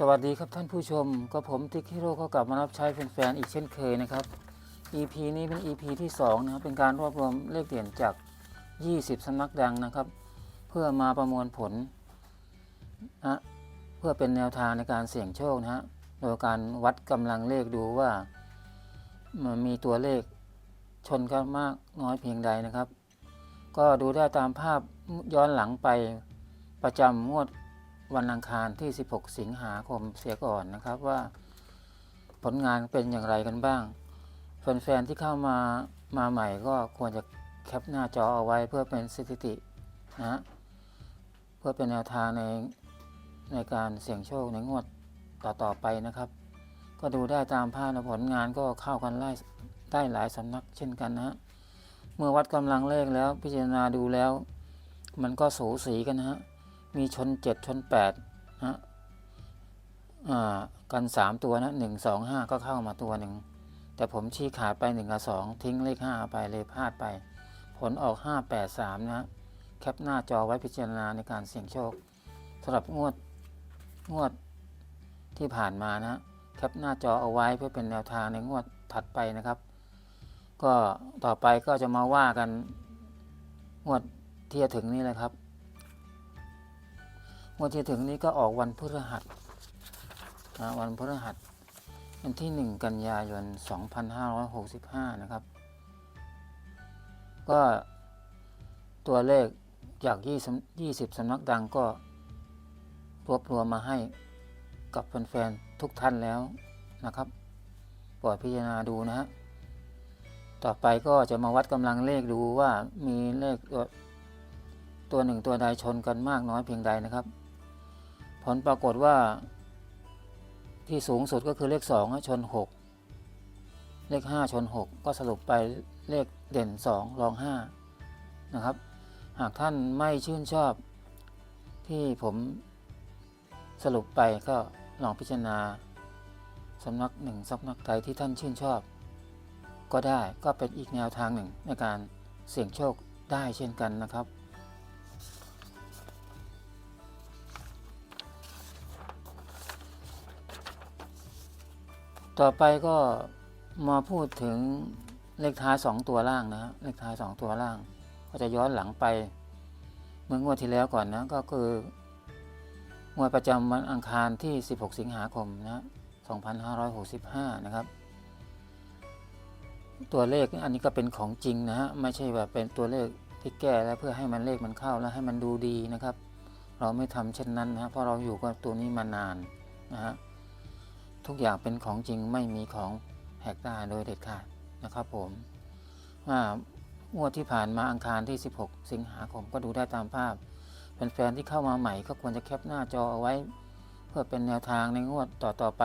สวัสดีครับท่านผู้ชมก็ผมติ๊กฮิโร่ก็กลับมารับใช้แฟนๆอีกเช่นเคยนะครับ EP นี้เป็น EP ที่2นะครับเป็นการรวบรวมเลขเด่นจาก 20สำนักดังนะครับ เพื่อมาประมวลผลนะเพื่อเป็นแนวทางในการเสี่ยงโชคนะฮะโดยการวัดกำลังเลขดูว่ามันมีตัวเลขชนกันมากน้อยเพียงใดนะครับ ก็ดูได้ตามภาพย้อนหลังไปประจำงวด วันอังคารที่ 16 สิงหาคมเสียก่อนนะครับว่า ผลงานเป็นอย่างไรกันบ้างแฟนๆที่เข้ามามาใหม่ก็ควรจะแคปหน้าจอเอาไว้เพื่อเป็นสถิตินะเพื่อเป็นแนวทางในในการเสี่ยงโชคในงวดต่อๆไปนะครับ ก็ดูได้ตามภาพนะผลงานก็เข้ากันไล่ได้หลายสำนักเช่นกันนะฮะเมื่อวัดกำลังเลขแล้วพิจารณาดูแล้ว มันก็สูสีกันนะฮะ มีชนเจ็ดชนแปดนะอ่ากันสามตัวนะหนึ่งสองห้าก็เข้ามาตัวหนึ่ง แต่ผมชี้ขาดไปหนึ่งกับสองทิ้งเลขห้าไปเลยพลาดไป ผลออกห้าแปดสามนะแคปหน้าจอไว้พิจารณาในการเสี่ยงโชคสำหรับงวดงวดที่ผ่านมานะแคปหน้าจอเอาไว้เพื่อเป็นแนวทางในงวดถัดไปนะครับ ก็ต่อไปก็จะมาว่ากันงวดที่จะถึงนี้เลยครับ วันที่ถึงนี้ก็ออกวันพฤหัสนะวันพฤหัสวันที่ 1 กันยายน 2565 นะครับ ก็ตัวเลขจาก 20 20สำนักดังก็รวบรวมมาให้กับแฟนๆทุกท่านแล้วนะครับโปรดพิจารณาดูนะฮะต่อไปก็จะมาวัดกำลังเลขดูว่ามีเลขตัวหนึ่งตัวใดชนกันมากน้อยเพียงใดนะครับ ผลปรากฏว่าที่สูงสุดก็คือเลขสองชนหกเลขห้าชนหกก็สรุปไปเลขเด่นสองรองห้านะครับ หากท่านไม่ชื่นชอบที่ผมสรุปไปก็ลองพิจารณาสำนักหนึ่งสำนักใดที่ท่านชื่นชอบ ก็ได้ก็เป็นอีกแนวทางหนึ่งในการเสี่ยงโชคได้เช่นกันนะครับ ต่อไปก็มาพูดถึงเลขท้าย 2 ตัวล่างนะฮะเลขท้าย 2 ตัวล่าง ก็จะย้อนหลังไป เมื่องวดที่แล้วก่อนนะก็คืองวดประจำวันอังคารที่ 16 สิงหาคมนะ2565 นะครับ ตัวเลขอันนี้ก็เป็นของจริงนะฮะไม่ใช่ว่าเป็นตัวเลขที่แก้แล้วเพื่อให้มันเลขมันเข้าแล้วให้มันดูดีนะครับ เราไม่ทำเช่นนั้นนะเพราะเราอยู่กับตัวนี้มานานนะฮะ ทุกอย่างเป็นของจริงไม่มีของแหกได้โดยเด็ดขาดนะครับผมว่างวดที่ผ่านมาอังคารที่ 16 สิงหาคมก็ดูได้ตามภาพแฟนๆที่เข้ามาใหม่ก็ควรจะแคปหน้าจอเอาไว้ เพื่อเป็นแนวทางในงวดต่อๆไป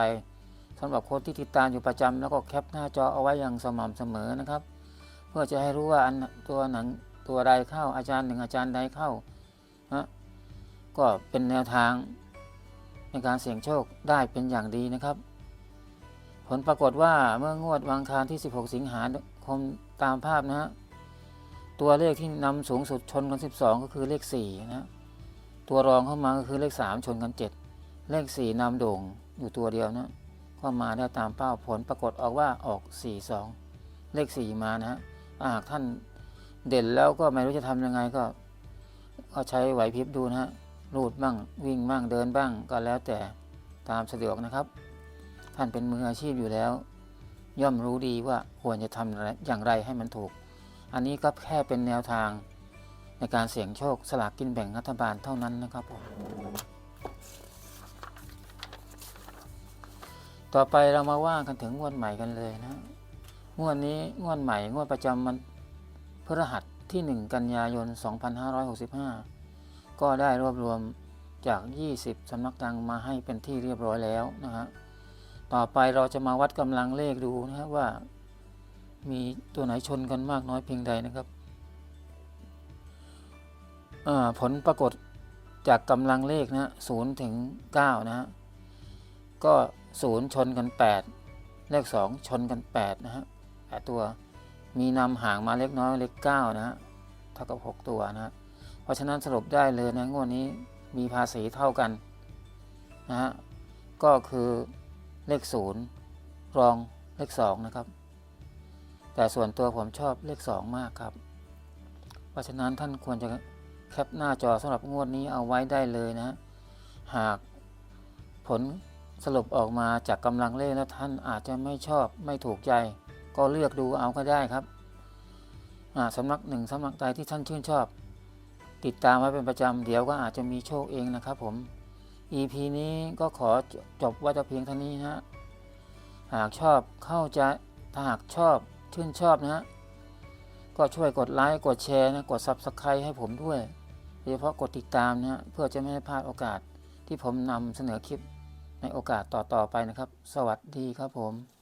สำหรับคนที่ติดตามอยู่ประจำแล้วก็แคปหน้าจอเอาไว้อย่างสม่ำเสมอนะครับ เพื่อจะให้รู้ว่าอันตัวหนังตัวใดเข้าอาจารย์หนึ่งอาจารย์ใดเข้านะก็เป็นแนวทางในการเสี่ยงโชคได้เป็นอย่างดีนะครับ ลปรากฏว่าเมื่องวดวังคารที่ 16 สิงหาคมตามภาพนะฮะตัวเลขที่นำสูงสุดชนกัน 12 ก็คือเลข4นะฮะตัวรองเข้ามาก็คือเลข 3 ชนกัน 7 เลข 4นำโด่งอยู่ตัวเดียวนะก็มาได้ตามเป้าผลปรากฏออกว่าออก 4 2 เลข 4 มานะฮะหากท่านเด่นแล้วก็ไม่รู้จะทำยังไงก็ก็ใช้ไหวพริบดูนะฮะรูดบ้างวิ่งบ้างเดินบ้างก็แล้วแต่ตามสะดวกนะครับ ท่านเป็นมืออาชีพอยู่แล้ว ย่อมรู้ดีว่าควรจะทำอย่างไรให้มันถูก อันนี้ก็แค่เป็นแนวทางในการเสี่ยงโชคสลากกินแบ่งรัฐบาลเท่านั้นนะครับผมต่อไปเรามาว่ากันถึงงวดใหม่กันเลยนะงวดนี้งวดใหม่งวดประจำวันพฤหัสที่ 1 กันยายน 2565 ก็ได้รวบรวมจาก 20 สำนักดังมาให้เป็นที่เรียบร้อยแล้วนะฮะ ต่อไปเราจะมาวัดกำลังเลขดูนะครับว่า มีตัวไหนชนกันมากน้อยเพียงใดนะครับผลปรากฏจากกำลังเลขนะศูนย์ถึงเก้านะฮะก็ศูนย์ชนกันแปดเลขสองชนกันแปดนะฮะแปดตัวมีนำห่างมาเล็กน้อยเลขเก้านะฮะเท่ากับหกตัวนะฮะเพราะฉะนั้นสรุปได้เลยนะงวดนี้มีภาษีเท่ากันนะฮะก็คือ เลขศูนย์รองเลขสองนะครับ แต่ส่วนตัวผมชอบเลขสองมากครับ เพราะฉะนั้นท่านควรจะแคปหน้าจอสำหรับงวดนี้เอาไว้ได้เลยนะ หากผลสรุปออกมาจากกำลังเลขแล้วท่านอาจจะไม่ชอบไม่ถูกใจ ก็เลือกดูเอาก็ได้ครับสำนักหนึ่งสำนักใดที่ท่านชื่นชอบ ติดตามไว้เป็นประจำเดี๋ยวก็อาจจะมีโชคเองนะครับผม EP นี้ก็ขอจบว่าจะเพียงเท่านี้ฮะ หากชอบเข้าใจถ้าหากชอบชื่นชอบนะฮะ ก็ช่วยกดไลค์ กดแชร์นะ กด Subscribe ให้ผมด้วย โดยเฉพาะกดติดตามนะฮะ เพื่อจะไม่ให้พลาดโอกาสที่ผมนำเสนอคลิปในโอกาสต่อ ๆ ไปนะครับ สวัสดีครับผม